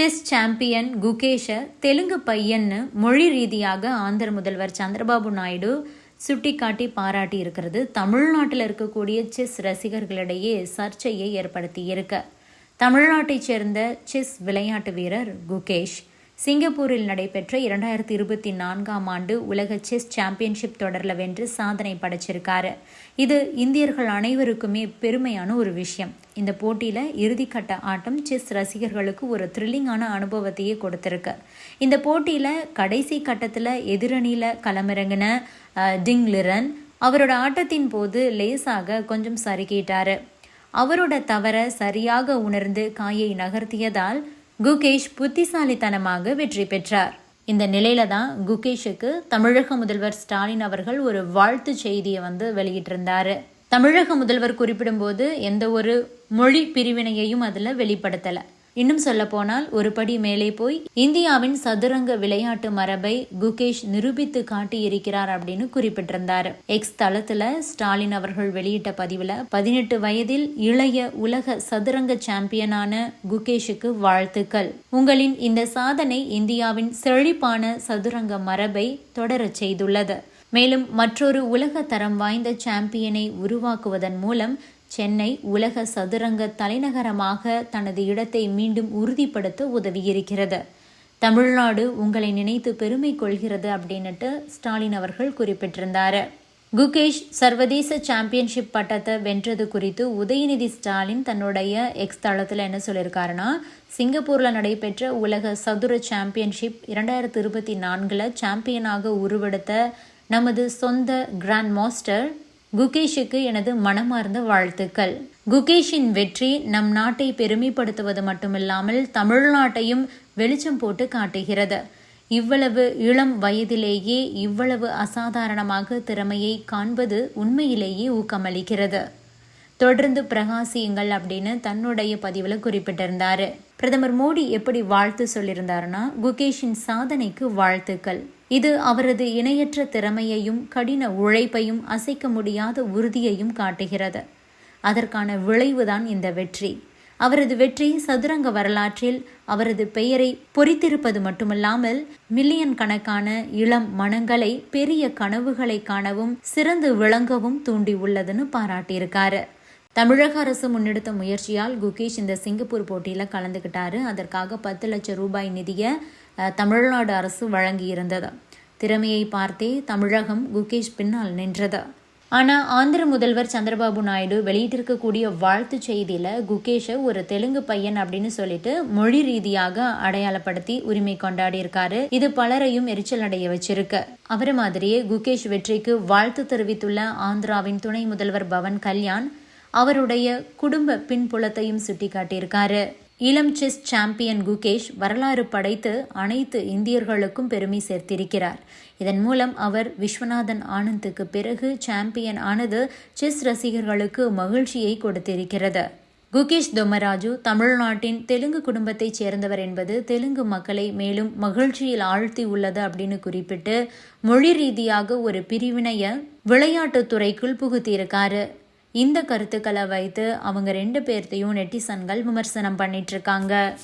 Chess champion குகேஷை Telugu பையன்னு மொழி ரீதியாக ஆந்திர முதல்வர் சந்திரபாபு நாயுடு சுட்டிக்காட்டி பாராட்டி இருக்கிறது. தமிழ்நாட்டில் இருக்கக்கூடிய செஸ் ரசிகர்களிடையே சர்ச்சையை ஏற்படுத்தியிருக்கு. தமிழ்நாட்டைச் சேர்ந்த செஸ் விளையாட்டு வீரர் குகேஷ். சிங்கப்பூரில் நடைபெற்ற இரண்டாயிரத்தி இருபத்தி நான்காம் ஆண்டு உலக செஸ் சாம்பியன்ஷிப் தொடரில் வென்று சாதனை படைச்சிருக்காரு. இது இந்தியர்கள் அனைவருக்குமே பெருமையான ஒரு விஷயம். இந்த போட்டியில் இறுதிக்கட்ட ஆட்டம் செஸ் ரசிகர்களுக்கு ஒரு த்ரில்லிங்கான அனுபவத்தையே கொடுத்துருக்கு. இந்த போட்டியில் கடைசி கட்டத்தில் எதிரணியில் களமிறங்கின டிங் லிரன் அவரோட ஆட்டத்தின் போது லேசாக கொஞ்சம் சறுக்கிட்டாரு. அவரோட தவற சரியாக உணர்ந்து காயை நகர்த்தியதால் குகேஷ் புத்திசாலித்தனமாக வெற்றி பெற்றார். இந்த நிலையில தான் குகேஷுக்கு தமிழக முதல்வர் ஸ்டாலின் அவர்கள் ஒரு வாழ்த்து செய்தியை வந்து வெளியிட்டிருந்தாரு. தமிழக முதல்வர் குறிப்பிடும்போது எந்த ஒரு மொழி பிரிவினையையும் அதில் வெளிப்படுத்தலை. இன்னும் சொல்லப்போனால் ஒரு படி மேலே போய் இந்தியாவின் சதுரங்க விளையாட்டு மரபை குகேஷ் நிரூபித்து காட்டியிருக்கிறார் அப்படின்னு குறிப்பிட்டிருந்தார். எக்ஸ் தளத்துல ஸ்டாலின் அவர்கள் வெளியிட்ட பதிவுல பதினெட்டு வயதில் இளைய உலக சதுரங்க சாம்பியனான குகேஷுக்கு வாழ்த்துக்கள். உங்களின் இந்த சாதனை இந்தியாவின் செழிப்பான சதுரங்க மரபை தொடரச் செய்துள்ளது. மேலும் மற்றொரு உலக தரம் வாய்ந்த சாம்பியனை உருவாக்குவதன் மூலம் சென்னை உலக சதுரங்க தலைநகரமாக தனது இடத்தை மீண்டும் உறுதிப்படுத்த உதவியிருக்கிறது. தமிழ்நாடு உங்களை நினைத்து பெருமை கொள்கிறது அப்படின்னுட்டு ஸ்டாலின் அவர்கள் குறிப்பிட்டிருந்தார். குகேஷ் சர்வதேச சாம்பியன்ஷிப் பட்டத்தை வென்றது குறித்து உதயநிதி ஸ்டாலின் தன்னுடைய எக்ஸ் தளத்தில் என்ன சொல்லியிருக்காருன்னா சிங்கப்பூரில் நடைபெற்ற உலக சதுர சாம்பியன்ஷிப் இரண்டாயிரத்தி இருபத்தி நான்கில் சாம்பியனாக உருவெடுத்த நமது சொந்த கிராண்ட் மாஸ்டர் குகேஷுக்கு எனது மனமார்ந்த வாழ்த்துக்கள். குகேஷின் வெற்றி நம் நாட்டை பெருமைப்படுத்துவது மட்டுமில்லாமல் தமிழ்நாட்டையும் வெளிச்சம் போட்டு காட்டுகிறது. இவ்வளவு இளம் வயதிலேயே இவ்வளவு அசாதாரணமாக திறமையை காண்பது உண்மையிலேயே ஊக்கமளிக்கிறது. தொடர்ந்து பிரகாசியுங்கள் அப்படின்னு தன்னுடைய பதிவில் குறிப்பிட்டிருந்தாரு. பிரதமர் மோடி எப்படி வாழ்த்து சொல்லியிருந்தாருன்னா குகேஷின் சாதனைக்கு வாழ்த்துக்கள். இது அவரது இணையற்ற திறமையையும் கடின உழைப்பையும் அசைக்க முடியாத உறுதியையும் காட்டுகிறது. அதற்கான விளைவுதான் இந்த வெற்றி. அவரது வெற்றி சதுரங்க வரலாற்றில் அவரது பெயரை பொறித்திருப்பது மட்டுமல்லாமல் மில்லியன் கணக்கான இளம் மனங்களை பெரிய கனவுகளை காணவும் சிறந்து விளங்கவும் தூண்டியுள்ளதுன்னு பாராட்டியிருக்காரு. தமிழக அரசு முன்னெடுத்த முயற்சியால் குகேஷ் இந்த சிங்கப்பூர் போட்டியில் கலந்துக்கிட்டாரு அதற்காக பத்து லட்சம் ரூபாய் நிதியை தமிழ்நாடு அரசு வழங்கியிருந்தது. திறமையை பார்த்தே தமிழகம் குகேஷ் பின்னால் நின்றது. ஆனால் ஆந்திர முதல்வர் சந்திரபாபு நாயுடு வெளியிட்டிருக்கக்கூடிய வாழ்த்து செய்தியில் குகேஷை ஒரு தெலுங்கு பையன் அப்படின்னு சொல்லிட்டு மொழி ரீதியாக அடையாளப்படுத்தி உரிமை கொண்டாடி இருக்காரு இது பலரையும் எரிச்சல் அடைய வச்சிருக்கு. அவரை மாதிரியே குகேஷ் வெற்றிக்கு வாழ்த்து தெரிவித்துள்ள ஆந்திராவின் துணை முதல்வர் பவன் கல்யாண் அவருடைய குடும்ப பின்புலத்தையும் சுட்டிக்காட்டியிருக்காரு. இளம் செஸ் சாம்பியன் குகேஷ் வரலாறு படைத்து அனைத்து இந்தியர்களுக்கும் பெருமை சேர்த்திருக்கிறார். இதன் மூலம் அவர் விஸ்வநாதன் ஆனந்துக்கு பிறகு சாம்பியன் ஆனது செஸ் ரசிகர்களுக்கு மகிழ்ச்சியை கொடுத்திருக்கிறது. குகேஷ் தொமராஜு தமிழ்நாட்டின் தெலுங்கு குடும்பத்தைச் சேர்ந்தவர் என்பது தெலுங்கு மக்களை மேலும் மகிழ்ச்சியில் ஆழ்த்தி உள்ளது அப்படின்னு குறிப்பிட்டு மொழி ரீதியாக ஒரு பிரிவினைய விளையாட்டுத் துறைக்குள் புகுத்தியிருக்காரு. இந்த கருத்துக்களை வைத்து அவங்க ரெண்டு பேர்த்தையும் நெட்டிசன்கள் விமர்சனம் பண்ணிட்டு இருக்காங்க.